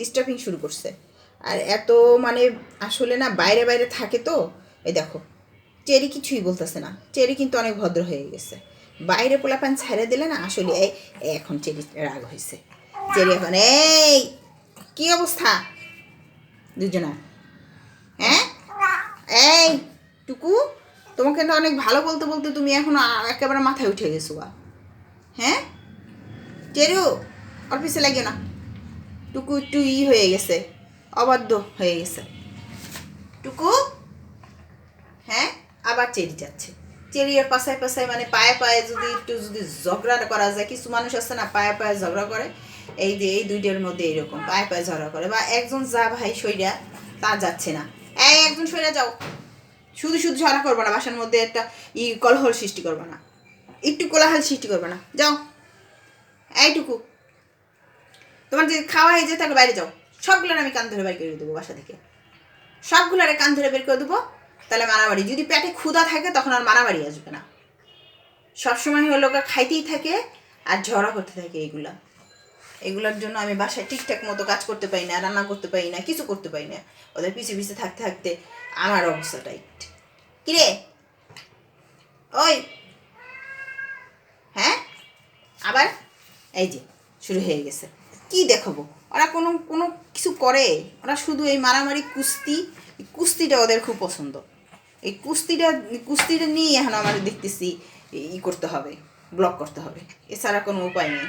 Disturbing শুরু করছে। আর এত মানে আসলে না বাইরে বাইরে থাকে তো, এই দেখো, চেরি কিছুই বলতেছে না। চেরি কিন্তু অনেক ভদ্র হয়ে গেছে। বাইরে পোলাপান ছেড়ে দিলে না আসলে এই এখন চেরি রাগ হয়েছে। চেরি এখন, এই, কি অবস্থা? দুজনা হ্যাঁ? এই, টুকু, তোমাকে তো অনেক ভালো বলতে বলতে তুমি এখন একেবারে মাথায় উঠে গেছো। হ্যাঁ? চেরু ওর পিছে লাগে না। টুকু একটু ই হয়ে গেছে, অবাধ্য হয়ে গেছে। টুকু হ্যাঁ আবার চেরি যাচ্ছে। চেরিয়ার পাশায় পাশায় মানে পায়ে পায়ে যদি একটু যদি ঝগড়া করা যায়, কিছু মানুষ আছে না, পায়ে পায়ে ঝগড়া করে, এই যে এই দুইটার মধ্যে এরকম পায়ে পায়ে ঝগড়া করে, বা একজন যা ভাই সইরা, তা যাচ্ছে না। এই একজন সইরা যাও। শুধু শুধু ঝগড়া করব না, বাসার মধ্যে একটা ই কলহল সৃষ্টি করব না। একটু কোলাহল সৃষ্টি করবে না। যাও। এইটুকু তোমার যে খাওয়া হয়ে যেতে বাইরে যাও। সবগুলোর আমি কান ধরে বের করে দেবো বাসা থেকে। সবগুলোর কান ধরে বের করে দেবো, তাহলে মারামারি। যদি পেটে ক্ষুধা থাকে, তখন আর মারামারি আসবে না। সবসময় হলো খাইতেই থাকে আর ঝড়া করতে থাকে এইগুলা এগুলোর জন্য আমি বাসায় ঠিকঠাক মতো কাজ করতে পারি না, রান্না করতে পারি না, কিছু করতে পারি না। ওদের পিছে পিছে থাকতে থাকতে আমার অবস্থা টাইট কিরে ওই। হ্যাঁ? আবার? এই যে, শুরু হয়ে গেছে। কি দেখাবো? ওরা কোনো কোনো কিছু করে। ওরা শুধু এই মারামারি কুস্তি কুস্তিটা ওদের খুব পছন্দ। এই কুস্তিটা কুস্তিটা নিয়েই এখন আমার দেখতেছি ই করতে হবে ব্লক করতে হবে। এছাড়া কোনো উপায় নেই।